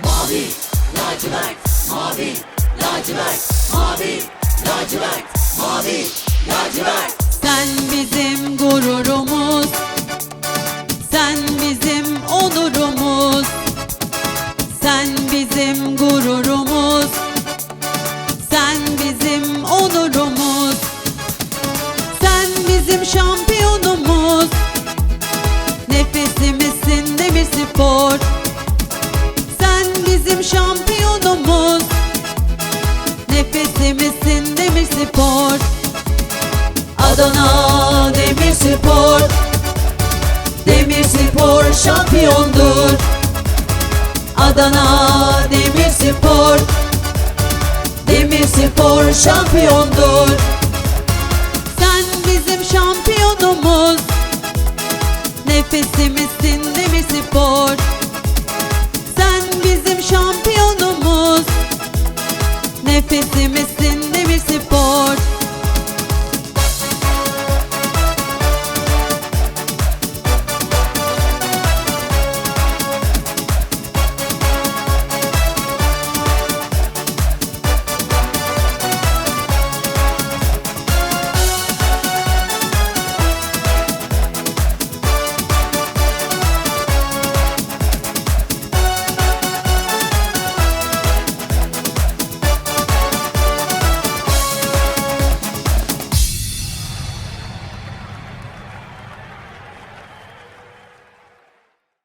mavi, lacivert, mavi, lacivert, mavi, lacivert, mavi, lacivert. Sen bizim gururumuz Sen bizim onurumuz Sen bizim gururumuz Sen bizim onurumuz Sen bizim şampiyonumuz Nefesimizsin demir spor bizim şampiyonumuz. Nefesimizsin demir spor. Adana Demirspor Demirspor şampiyondur. Adana Demirspor Demirspor şampiyondur. Sen bizim şampiyonumuz. Nefesimizsin Demirspor Sen şampiyonumuz Nefesimizsin Demirspor